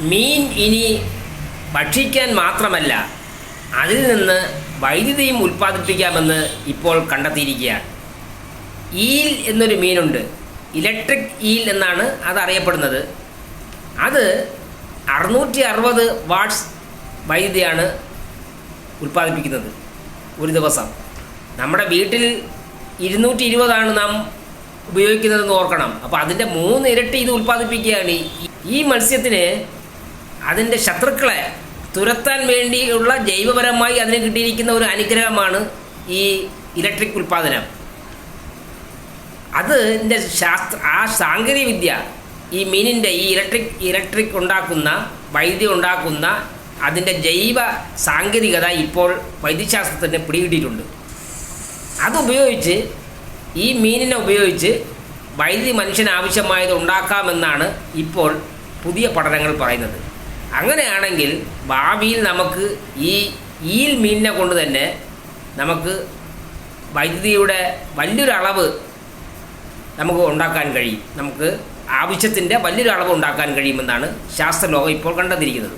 മീൻ ഇനി ഭക്ഷിക്കാൻ മാത്രമല്ല അതിൽ നിന്ന് വൈദ്യുതിയും ഉൽപ്പാദിപ്പിക്കാമെന്ന് ഇപ്പോൾ കണ്ടെത്തിയിരിക്കുകയാണ്. ഈൽ എന്നൊരു മീനുണ്ട്. ഇലക്ട്രിക് ഈൽ എന്നാണ് അത് അറിയപ്പെടുന്നത് അത് അറുന്നൂറ്റി അറുപത് വാട്ട്സ് വൈദ്യുതിയാണ് ഉൽപ്പാദിപ്പിക്കുന്നത് ഒരു ദിവസം. നമ്മുടെ വീട്ടിൽ ഇരുന്നൂറ്റി ഇരുപതാണ് നാം ഉപയോഗിക്കുന്നതെന്ന് ഓർക്കണം. അപ്പോൾ അതിന്റെ മൂന്ന് ഇരട്ടി ഇത് ഉൽപ്പാദിപ്പിക്കുകയാണ്. ഈ- മത്സ്യത്തിന് അതിന്റെ ശത്രുക്കളെ തുരത്താൻ വേണ്ടിയുള്ള ജൈവപരമായി അതിന് കിട്ടിയിരിക്കുന്ന ഒരു അനുഗ്രഹമാണ് ഈ ഇലക്ട്രിക് ഉൽപ്പാദനം. അതിന്റെ ശാസ്ത്ര ആ സാങ്കേതിക വിദ്യ ഈ മീനിന്റെ ഈ ഇലക്ട്രിക് ഇലക്ട്രിക് ഉണ്ടാക്കുന്ന വൈദ്യുതി ഉണ്ടാക്കുന്ന അതിന്റെ ജൈവ സാങ്കേതികത ഇപ്പോൾ വൈദ്യശാസ്ത്രത്തിന് പിടികിട്ടിയിട്ടുണ്ട്. അതുപയോഗിച്ച് ഈ മീനിനെ ഉപയോഗിച്ച് വൈദ്യുതി മനുഷ്യന് ആവശ്യമായത് ഉണ്ടാക്കാമെന്നാണ് ഇപ്പോൾ പുതിയ പഠനങ്ങൾ പറയുന്നത്. അങ്ങനെയാണെങ്കിൽ ഭാവിയിൽ നമുക്ക് ഈ ഈൽ മീനിനെ കൊണ്ട് തന്നെ നമുക്ക് വൈദ്യുതിയുടെ വലിയൊരളവ് നമുക്ക് ഉണ്ടാക്കാൻ കഴിയും. നമുക്ക് ആവശ്യത്തിന്റെ വലിയൊരു അളവ് ഉണ്ടാക്കാൻ കഴിയുമെന്നാണ് ശാസ്ത്രലോകം ഇപ്പോൾ കണ്ടെത്തിയിരിക്കുന്നത്.